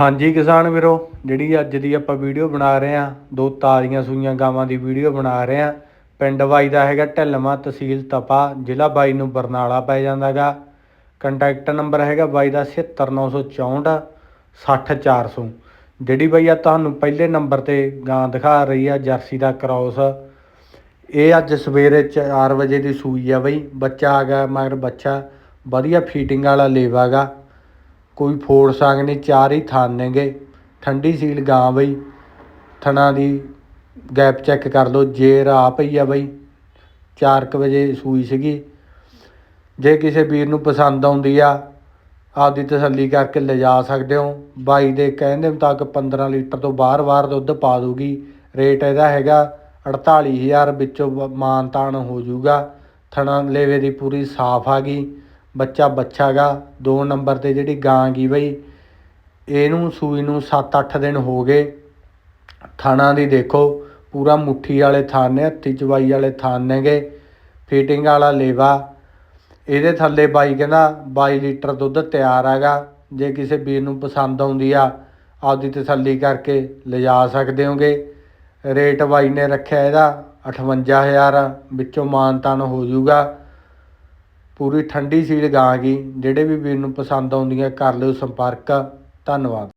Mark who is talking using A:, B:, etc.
A: ਹਾਂਜੀ ਕਿਸਾਨ ਵੀਰੋ, ਜਿਹੜੀ ਅੱਜ ਦੀ ਆਪਾਂ ਵੀਡੀਓ ਬਣਾ ਰਹੇ ਆ ਦੋ ਤਾਜ਼ੀਆਂ ਸੂਈਆਂ ਗਾਵਾਂ ਦੀ ਵੀਡੀਓ ਬਣਾ ਰਹੇ ਆ ਪਿੰਡ ਬਾਈ ਦਾ ਹੈਗਾ ਢਿੱਲਵਾਂ ਤਹਿਸੀਲ ਤਪਾ, ਜ਼ਿਲ੍ਹਾ ਬਾਈ ਨੂੰ ਬਰਨਾਲਾ ਪੈ ਜਾਂਦਾਗਾ। ਕੰਟੈਕਟ ਨੰਬਰ ਹੈਗਾ ਬਾਈ ਦਾ 76964 60400 ਜਿਹੜੀ ਬਈ ਆ ਤੁਹਾਨੂੰ ਪਹਿਲੇ ਨੰਬਰ ਤੇ ਗਾਂ ਦਿਖਾ ਰਹੀ ਆ, ਜਰਸੀ ਦਾ ਕ੍ਰਾਸ। ਇਹ ਅੱਜ ਸਵੇਰੇ 4 ਵਜੇ ਦੀ ਸੂਈ ਆ ਬਈ। ਬੱਚਾ ਆ ਗਿਆ, ਮਗਰ ਬੱਚਾ ਵਧੀਆ ਫੀਟਿੰਗ ਵਾਲਾ ਲੇਵਾਗਾ ਕੋਈ ਫੋੜ ਸੰਗ ਨਹੀਂ, ਚਾਰ ਹੀ ਥਣ ਨੇਗੇ। ਠੰਡੀ ਸੀਲ ਗਾਂ ਬਈ। ਥਣਾ ਦੀ ਗੈਪ ਚੈੱਕ ਕਰ ਲਓ ਜੇਰ ਆ ਪਈ ਆ ਬਈ। 4:00 ਵਜੇ ਸੂਈ ਸੀਗੀ। ਜੇ ਕਿਸੇ ਵੀਰ ਨੂੰ ਪਸੰਦ ਆਉਂਦੀ ਆ, ਆਪਦੀ ਤਸੱਲੀ ਕਰਕੇ ਲਿਜਾ ਸਕਦੇ ਹੋ। ਬਾਈ ਦੇ ਕਹਿਣ ਦੇ ਮੁਤਾਬਕ 15 ਲੀਟਰ ਤੋਂ ਬਾਹਰ-ਬਾਹਰ ਦੁੱਧ ਪਾ ਦੂਗੀ। ਰੇਟ ਇਹਦਾ ਹੈਗਾ 48000 ਵਿੱਚੋਂ ਬ- ਮਾਨ ਤਾਨ ਹੋ ਜਾਊਗਾ। ਥਣਾ ਲੇਵੇ ਦੀ ਪੂਰੀ ਸਾਫ਼ ਆ ਗਈ। ਬੱਚਾ ਬੱਛਾ ਗਾ, ਦੋ ਨੰਬਰ ਤੇ ਜਿਹੜੀ ਗਾਂ ਗੀ ਬਈ, ਇਹਨੂੰ ਸੂਈ ਨੂੰ 7-8 ਦਿਨ ਹੋ ਗਏ। ਥਾਣਾ ਦੀ ਦੇਖੋ, ਪੂਰਾ ਮੁੱਠੀ ਵਾਲੇ ਥਾਨ ਨੇ, ਹੱਥੀ ਚਵਾਈ ਵਾਲੇ ਥਾਨ ਨੇਗੇ, ਫੀਟਿੰਗ ਵਾਲਾ ਲੇਵਾ। ਇਹਦੇ ਥੱਲੇ ਬਾਈ ਕਹਿੰਦਾ 22 ਲੀਟਰ ਦੁੱਧ ਤਿਆਰ ਹੈਗਾ, ਜੇ ਕਿਸੇ ਵੀਰ ਨੂੰ ਪਸੰਦ ਆਉਂਦੀ ਆ, ਆਪਦੀ ਤਸੱਲੀ ਕਰਕੇ ਲਿਜਾ ਸਕਦੇ ਹੋਗੇ। ਰੇਟ ਬਾਈ ਨੇ ਰੱਖਿਆ ਇਹਦਾ 58000 ਵਿੱਚੋਂ ਮਾਨਤਾਨ ਹੋ ਜਾਊਗਾ ਪੂਰੀ ਠੰਡੀ ਸੀਲ ਗਾਂ ਗੀ ਜਿਹੜੇ ਵੀ ਵੀਰ ਨੂੰ ਪਸੰਦ ਆਉਂਦੀਆਂ, ਕਰ ਲਿਓ ਸੰਪਰਕ। ਧੰਨਵਾਦ।